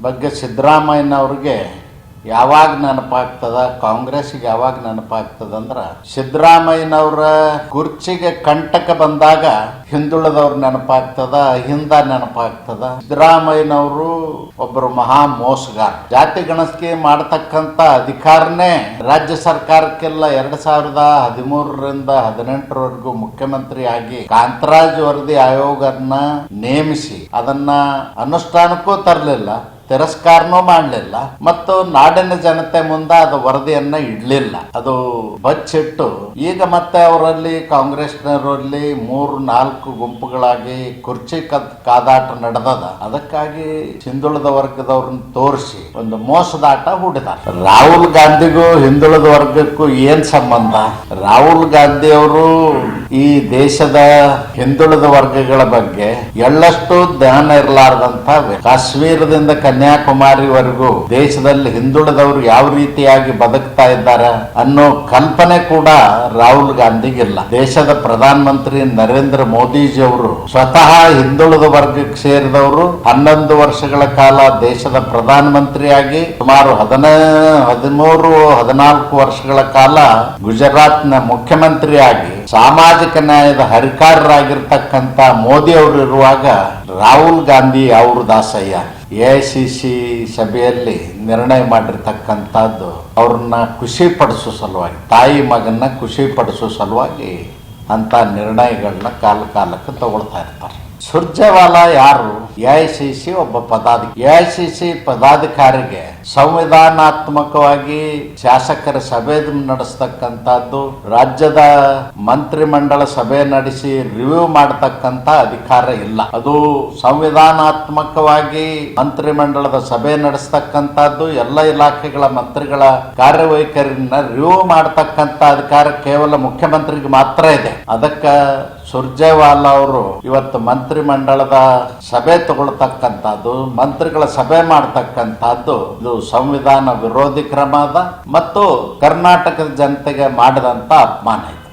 ಬಗ್ಗೆ ಸಿದ್ದರಾಮಯ್ಯನವ್ರಿಗೆ ಯಾವಾಗ ನೆನಪಾಗ್ತದ? ಕಾಂಗ್ರೆಸ್ಗೆ ಯಾವಾಗ ನೆನಪಾಗ್ತದ ಅಂದ್ರ ಸಿದ್ದರಾಮಯ್ಯನವರ ಕುರ್ಚಿಗೆ ಕಂಟಕ ಬಂದಾಗ ಹಿಂದುಳಿದವ್ರ ನೆನಪಾಗ್ತದ, ಹಿಂದ ನೆನಪಾಗ್ತದ. ಸಿದ್ದರಾಮಯ್ಯನವರು ಒಬ್ಬರು ಮಹಾ ಮೋಸಗಾರ. ಜಾತಿ ಗಣಸ್ಕೆ ಮಾಡತಕ್ಕಂತ ಅಧಿಕಾರನೇ ರಾಜ್ಯ ಸರ್ಕಾರಕ್ಕೆಲ್ಲ ಎರಡ್ ಸಾವಿರದ ಹದಿಮೂರರಿಂದ ಹದಿನೆಂಟರವರೆಗೂ ಮುಖ್ಯಮಂತ್ರಿ ಆಗಿ ಕಾಂತರಾಜ್ ವರದಿ ಆಯೋಗನ್ನ ನೇಮಿಸಿ ಅದನ್ನ ಅನುಷ್ಠಾನಕ್ಕೂ ತರಲಿಲ್ಲ. ತಿರಸ್ಕಾರನೂ ಮಾಡಲಿಲ್ಲ, ಮತ್ತು ನಾಡಿನ ಜನತೆ ಮುಂದೆ ಅದು ವರದಿಯನ್ನ ಇಡ್ಲಿಲ್ಲ. ಅದು ಬಚ್ಚಿಟ್ಟು, ಈಗ ಮತ್ತೆ ಅವರಲ್ಲಿ ಕಾಂಗ್ರೆಸ್ನವರಲ್ಲಿ ಮೂರು, ನಾಲ್ಕು ಗುಂಪುಗಳಾಗಿ ಕುರ್ಚಿ ಕದ್, ಕಾದಾಟ ನಡೆದದ. ಅದಕ್ಕಾಗಿ ಹಿಂದುಳಿದ ವರ್ಗದವ್ರನ್ನ ತೋರಿಸಿ ಒಂದು ಮೋಸದಾಟ ಹೂಡಿದ ರಾಹುಲ್ ಗಾಂಧಿಗೂ ಹಿಂದುಳಿದ ವರ್ಗಕ್ಕೂ ಏನ್ ಸಂಬಂಧ? ರಾಹುಲ್ ಗಾಂಧಿ ಅವರು ಈ ದೇಶದ ಹಿಂದುಳಿದ ವರ್ಗಗಳ ಬಗ್ಗೆ ಎಳ್ಳಷ್ಟು ಧ್ಯಾನ ಇರಲಾರ್ದಂತ. ಕಾಶ್ಮೀರದಿಂದ ಕನ್ಯಾಕುಮಾರಿವರೆಗೂ ದೇಶದಲ್ಲಿ ಹಿಂದುಳಿದವರು ಯಾವ ರೀತಿಯಾಗಿ ಬದುಕ್ತಾ ಇದ್ದಾರೆ ಅನ್ನೋ ಕಲ್ಪನೆ ಕೂಡ ರಾಹುಲ್ ಗಾಂಧಿಗಿಲ್ಲ ದೇಶದ ಪ್ರಧಾನ ಮಂತ್ರಿ ನರೇಂದ್ರ ಮೋದಿಜಿ ಅವರು ಸ್ವತಃ ಹಿಂದುಳಿದ ವರ್ಗಕ್ಕೆ ಸೇರಿದವರು ಹನ್ನೊಂದು ವರ್ಷಗಳ ಕಾಲ ದೇಶದ ಪ್ರಧಾನ ಮಂತ್ರಿಯಾಗಿ ಸುಮಾರು ಹದಿನ, ಹದಿಮೂರು, ಹದಿನಾಲ್ಕು ವರ್ಷಗಳ ಕಾಲ ಗುಜರಾತ್ನ ಮುಖ್ಯಮಂತ್ರಿಯಾಗಿ ಸಾಮಾಜಿಕ ನ್ಯಾಯದ ಹರಿಕಾರರಾಗಿರ್ತಕ್ಕಂಥ ಮೋದಿ ಅವರು ಇರುವಾಗ ರಾಹುಲ್ ಗಾಂಧಿ ಅವರು ದಾಸಯ್ಯ, ಎ ಸಭೆಯಲ್ಲಿ ನಿರ್ಣಯ ಮಾಡಿರ್ತಕ್ಕಂಥದ್ದು ಅವ್ರನ್ನ ಖುಷಿ ಪಡಿಸೋ ಸಲುವಾಗಿ, ತಾಯಿ ಮಗನ್ನ ಖುಷಿ ಪಡಿಸೋ ಸಲುವಾಗಿ ಅಂತ ನಿರ್ಣಯಗಳನ್ನ ಕಾಲ ಕಾಲಕ್ಕೆ ತಗೊಳ್ತಾ ಇರ್ತಾರೆ. ಸುರ್ಜೇವಾಲಾ ಯಾರು? ಎಐಸಿಸಿ ಒಬ್ಬ ಪದಾಧಿಕಾರಿ ಎಐಸಿಸಿ ಪದಾಧಿಕಾರಿಗೆ ಸಂವಿಧಾನಾತ್ಮಕವಾಗಿ ಶಾಸಕರ ಸಭೆ ನಡೆಸ್ತಕ್ಕಂಥದ್ದು, ರಾಜ್ಯದ ಮಂತ್ರಿಮಂಡಲ ಸಭೆ ನಡೆಸಿ ರಿವ್ಯೂ ಮಾಡತಕ್ಕಂತ ಅಧಿಕಾರ ಇಲ್ಲ. ಅದು ಸಂವಿಧಾನಾತ್ಮಕವಾಗಿ ಮಂತ್ರಿಮಂಡಲದ ಸಭೆ ನಡೆಸ್ತಕ್ಕಂಥದ್ದು, ಎಲ್ಲ ಇಲಾಖೆಗಳ ಮಂತ್ರಿಗಳ ಕಾರ್ಯವೈಖರಿಯನ್ನ ರಿವ್ಯೂ ಮಾಡತಕ್ಕಂತ ಅಧಿಕಾರ ಕೇವಲ ಮುಖ್ಯಮಂತ್ರಿಗೆ ಮಾತ್ರ ಇದೆ. ಅದಕ್ಕ ಸುರ್ಜೇವಾಲಾ ಅವರು ಇವತ್ತು ಮಂತ್ರಿ ಮಂಡಳದ ಸಭೆ ತಗೊಳ್ತಕ್ಕಂಥದ್ದು, ಮಂತ್ರಿಗಳ ಸಭೆ ಮಾಡ್ತಕ್ಕಂಥದ್ದು, ಇದು ಸಂವಿಧಾನ ವಿರೋಧಿ ಕ್ರಮ ಅದ ಮತ್ತು ಕರ್ನಾಟಕದ ಜನತೆಗೆ ಮಾಡಿದಂತ ಅಪಮಾನ ಇದೆ